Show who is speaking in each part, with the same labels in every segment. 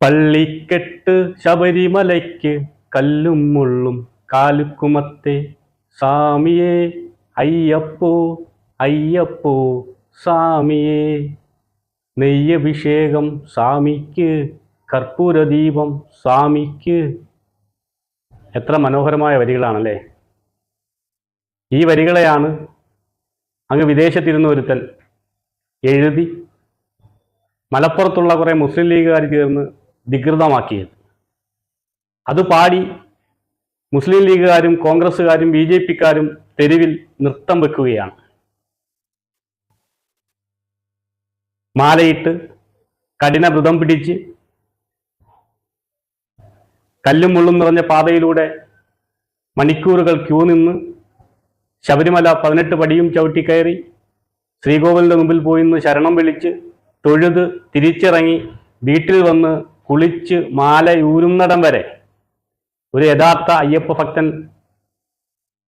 Speaker 1: പള്ളിക്കെട്ട് ശബരിമലയ്ക്ക് കല്ലും മുള്ളും കാലുക്കുമത്തെ. സ്വാമിയേ അയ്യപ്പോ അയ്യപ്പോ സ്വാമിയേ. നെയ്യഭിഷേകം സ്വാമിക്ക് കർപ്പൂരദീപം സ്വാമിക്ക്. എത്ര മനോഹരമായ വരികളാണല്ലേ. ഈ വരികളെയാണ് അങ്ങ് വിദേശത്തിരുന്ന ഒരുത്തൻ എഴുതി മലപ്പുറത്തുള്ള കുറേ മുസ്ലിം ലീഗുകാർ ചേർന്ന് വികൃതമാക്കിയത്. അത് പാടി മുസ്ലിം ലീഗുകാരും കോൺഗ്രസ്സുകാരും ബി ജെ പിക്കാരും തെരുവിൽ നൃത്തം വെക്കുകയാണ്. മാലയിട്ട് കഠിന വ്രതം പിടിച്ച് കല്ലും മുള്ളും നിറഞ്ഞ പാതയിലൂടെ മണിക്കൂറുകൾ ക്യൂ നിന്ന് ശബരിമല പതിനെട്ട് പടിയും ചവിട്ടിക്കയറി ശ്രീകോവിലിന്റെ മുമ്പിൽ പോയി നിന്ന് ശരണം വിളിച്ച് തൊഴുത് തിരിച്ചിറങ്ങി വീട്ടിൽ വന്ന് കുളിച്ച് മാലയൂരുന്നിടം വരെ ഒരു യഥാർത്ഥ അയ്യപ്പ ഭക്തൻ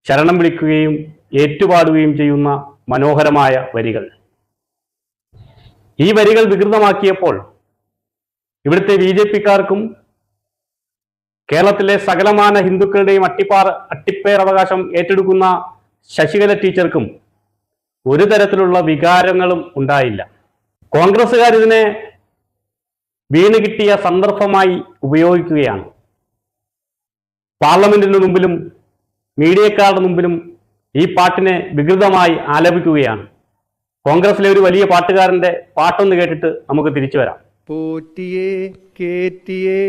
Speaker 1: ശരണം വിളിക്കുകയും ഏറ്റുപാടുകയും ചെയ്യുന്ന മനോഹരമായ വരികൾ. ഈ വരികൾ വികൃതമാക്കിയപ്പോൾ ഇവിടുത്തെ ബി ജെ പിക്കാർക്കും കേരളത്തിലെ സകലമാന ഹിന്ദുക്കളുടെയും അട്ടിപ്പാർ അവകാശം ഏറ്റെടുക്കുന്ന ശശികല ടീച്ചർക്കും ഒരു തരത്തിലുള്ള വികാരങ്ങളും ഉണ്ടായില്ല. കോൺഗ്രസ്സുകാർ ഇതിനെ വീണ് കിട്ടിയ സന്ദർഭമായി ഉപയോഗിക്കുകയാണ്. പാർലമെന്റിന് മുമ്പിലും മീഡിയക്കാരുടെ മുമ്പിലും ഈ പാട്ടിനെ വികൃതമായി ആലപിക്കുകയാണ്. കോൺഗ്രസിലെ ഒരു വലിയ പാട്ടുകാരന്റെ പാട്ടൊന്ന് കേട്ടിട്ട് നമുക്ക് തിരിച്ചു വരാം.
Speaker 2: പോറ്റിയേ കേറ്റിയേ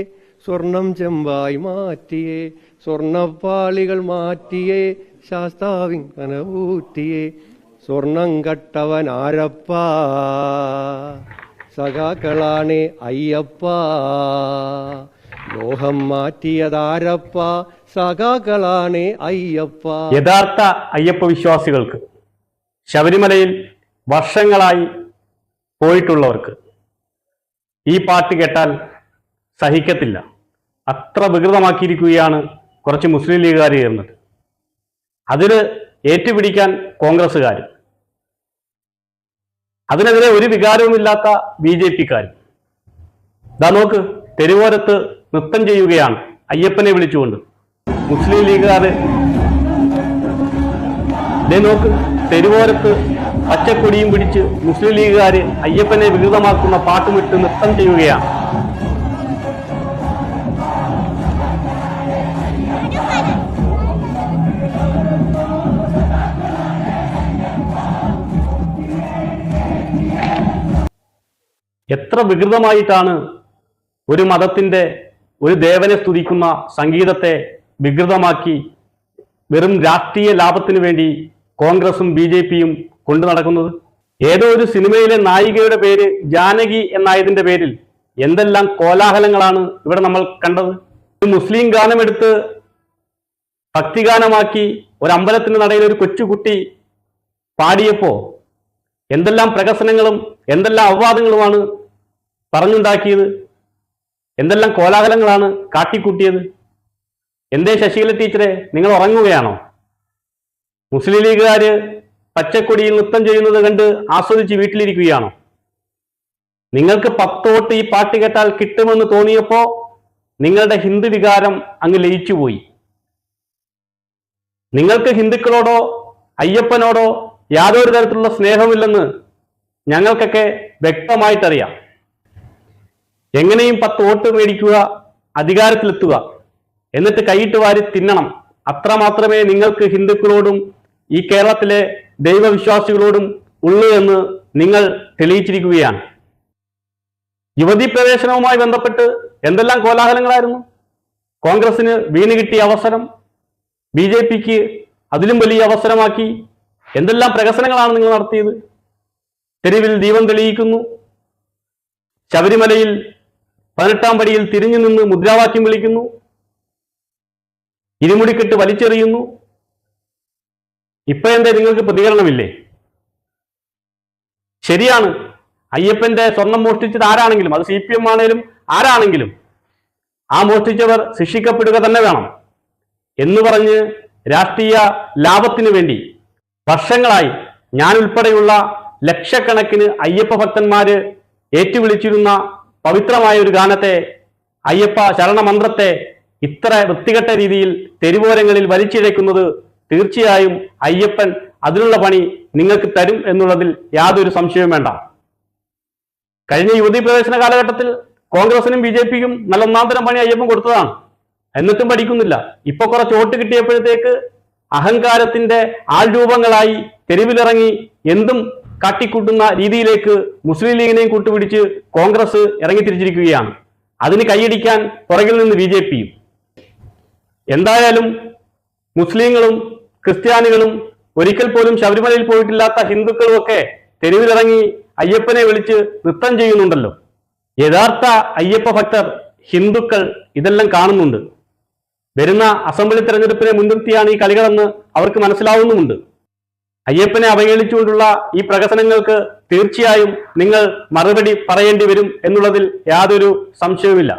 Speaker 2: സ്വർണം ചെമ്പായി മാറ്റിയേ സ്വർണപ്പാളികൾ മാറ്റിയേ ശാസ്താവിൻ കനവൂറ്റിയേ സ്വർണം കട്ടവൻ ആരപ്പ. സഖാക്കളാണേ അയ്യപ്പ. ലോഹം മാറ്റിയതാരപ്പ സഖാക്കളാണ് അയ്യപ്പ.
Speaker 1: യഥാർത്ഥ അയ്യപ്പ വിശ്വാസികൾക്ക് ശബരിമലയിൽ വർഷങ്ങളായി പോയിട്ടുള്ളവർക്ക് ഈ പാട്ട് കേട്ടാൽ സഹിക്കത്തില്ല. അത്ര വികൃതമാക്കിയിരിക്കുകയാണ് കുറച്ച് മുസ്ലിം ലീഗുകാർ ചേർന്നത്. അതിന് ഏറ്റുപിടിക്കാൻ കോൺഗ്രസ്സുകാർ അതിനെതിരെ ഒരു വികാരവുമില്ലാത്ത ബി ജെ പിക്കാരും. ഇതാ നോക്ക് തെരുവോരത്ത് നൃത്തം ചെയ്യുകയാണ് അയ്യപ്പനെ വിളിച്ചുകൊണ്ട്. മുസ്ലിം ലീഗുകാർ ദേ നോക്ക് തെരുവോരത്ത് പച്ചക്കൊടിയും പിടിച്ച് മുസ്ലിം ലീഗുകാർ അയ്യപ്പനെ വികൃതമാക്കുന്ന പാട്ടുമിട്ട് നൃത്തം ചെയ്യുകയാണ്. എത്ര വികൃതമായിട്ടാണ് ഒരു മതത്തിന്റെ ഒരു ദേവനെ സ്തുതിക്കുന്ന സംഗീതത്തെ വികൃതമാക്കി വെറും രാഷ്ട്രീയ ലാഭത്തിനു വേണ്ടി കോൺഗ്രസും ബി ജെ പിയും കൊണ്ടു നടക്കുന്നത്? ഏതോ ഒരു സിനിമയിലെ നായികയുടെ പേര് ജാനകി എന്നായതിന്റെ പേരിൽ എന്തെല്ലാം കോലാഹലങ്ങളാണ് ഇവിടെ നമ്മൾ കണ്ടത്? ഒരു മുസ്ലിം ഗാനമെടുത്ത് ഭക്തിഗാനമാക്കി ഒരു നടയിൽ ഒരു കൊച്ചുകുട്ടി പാടിയപ്പോൾ എന്തെല്ലാം പ്രകസനങ്ങളും എന്തെല്ലാം അപവാദങ്ങളുമാണ് പറഞ്ഞുണ്ടാക്കിയത്? എന്തെല്ലാം കോലാഹലങ്ങളാണ് കാട്ടിക്കൂട്ടിയത്? എന്തേ ശശീല ടീച്ചറെ നിങ്ങൾ ഉറങ്ങുകയാണോ? മുസ്ലിം ലീഗുകാര് പച്ചക്കൊടിയിൽ നൃത്തം ചെയ്യുന്നത് കണ്ട് ആസ്വദിച്ച് വീട്ടിലിരിക്കുകയാണോ? നിങ്ങൾക്ക് പത്തോട്ട് ഈ പാട്ട് കേട്ടാൽ കിട്ടുമെന്ന് തോന്നിയപ്പോ നിങ്ങളുടെ ഹിന്ദു വികാരം അങ്ങ് ലയിച്ചുപോയി. നിങ്ങൾക്ക് ഹിന്ദുക്കളോടോ അയ്യപ്പനോടോ യാതൊരു തരത്തിലുള്ള സ്നേഹമില്ലെന്ന് ഞങ്ങൾക്കൊക്കെ വ്യക്തമായിട്ടറിയാം. എങ്ങനെയും പത്ത് വോട്ട് മേടിക്കുക അധികാരത്തിലെത്തുക. എന്നിട്ട് കൈയിട്ട് വാരി തിന്നണം. അത്ര മാത്രമേ നിങ്ങൾക്ക് ഹിന്ദുക്കളോടും ഈ കേരളത്തിലെ ദൈവവിശ്വാസികളോടും ഉള്ളൂ എന്ന് നിങ്ങൾ തെളിയിച്ചിരിക്കുകയാണ്. യുവതി പ്രവേശനവുമായി ബന്ധപ്പെട്ട് എന്തെല്ലാം കോലാഹലങ്ങളായിരുന്നു? കോൺഗ്രസിന് വീണ് കിട്ടിയ അവസരം ബി ജെ പിക്ക് അതിലും വലിയ അവസരമാക്കി. എന്തെല്ലാം പ്രകസനങ്ങളാണ് നിങ്ങൾ നടത്തിയത്? തെരുവിൽ ദീപം തെളിയിക്കുന്നു. ശബരിമലയിൽ പതിനെട്ടാം പടിയിൽ തിരിഞ്ഞു നിന്ന് മുദ്രാവാക്യം വിളിക്കുന്നു. ഇരുമുടിക്കെട്ട് വലിച്ചെറിയുന്നു. ഇപ്പൊ എന്താ നിങ്ങൾക്ക് പ്രതികരണമില്ലേ? ശരിയാണ്. അയ്യപ്പന്റെ സ്വർണം മോഷ്ടിച്ചത് ആരാണെങ്കിലും അത് സി പി എം ആണേലും ആരാണെങ്കിലും ആ മോഷ്ടിച്ചവർ ശിക്ഷിക്കപ്പെടുക തന്നെ വേണം. എന്ന് പറഞ്ഞ് രാഷ്ട്രീയ ലാഭത്തിനു വേണ്ടി വർഷങ്ങളായി ഞാൻ ഉൾപ്പെടെയുള്ള ലക്ഷക്കണക്കിന് അയ്യപ്പ ഭക്തന്മാര് ഏറ്റുവിളിച്ചിരുന്ന പവിത്രമായ ഒരു ഗാനത്തെ അയ്യപ്പ ശരണമന്ത്രത്തെ ഇത്ര വൃത്തികെട്ട രീതിയിൽ തെരുവോരങ്ങളിൽ വലിച്ചിഴയ്ക്കുന്നത് തീർച്ചയായും അയ്യപ്പൻ അതിനുള്ള പണി നിങ്ങൾക്ക് തരും എന്നുള്ളതിൽ യാതൊരു സംശയവും വേണ്ട. കഴിഞ്ഞ യുവതി പ്രവേശന കാലഘട്ടത്തിൽ കോൺഗ്രസിനും ബി ജെ പിക്കും നല്ല ഒന്നാന്തരം പണി അയ്യപ്പൻ കൊടുത്തതാണ്. എന്നിട്ടും പഠിക്കുന്നില്ല. ഇപ്പൊ കുറച്ച് വോട്ട് കിട്ടിയപ്പോഴത്തേക്ക് അഹങ്കാരത്തിന്റെ ആൾരൂപങ്ങളായി തെരുവിലിറങ്ങി എന്തും കാട്ടിക്കൂട്ടുന്ന രീതിയിലേക്ക് മുസ്ലിം ലീഗിനെയും കൂട്ടുപിടിച്ച് കോൺഗ്രസ് ഇറങ്ങിത്തിരിച്ചിരിക്കുകയാണ്. അതിന് കൈയടിക്കാൻ പുറകിൽ നിന്ന് ബി ജെ പിയും എന്തായാലും മുസ്ലിങ്ങളും ക്രിസ്ത്യാനികളും ഒരിക്കൽ പോലും ശബരിമലയിൽ പോയിട്ടില്ലാത്ത ഹിന്ദുക്കളും ഒക്കെ തെരുവിലിറങ്ങി അയ്യപ്പനെ വിളിച്ച് നൃത്തം ചെയ്യുന്നുണ്ടല്ലോ. യഥാർത്ഥ അയ്യപ്പ ഭക്തർ ഹിന്ദുക്കൾ ഇതെല്ലാം കാണുന്നുണ്ട്. വരുന്ന അസംബ്ലി തെരഞ്ഞെടുപ്പിനെ മുൻനിർത്തിയാണ് ഈ കളികളെന്ന് അവർക്ക് മനസ്സിലാവുന്നുമുണ്ട്. അയ്യപ്പനെ അവഹേളിച്ചുകൊണ്ടുള്ള ഈ പ്രകസനങ്ങൾക്ക് തീർച്ചയായും നിങ്ങൾ മറുപടി പറയേണ്ടി വരും എന്നുള്ളതിൽ യാതൊരു സംശയവുമില്ല.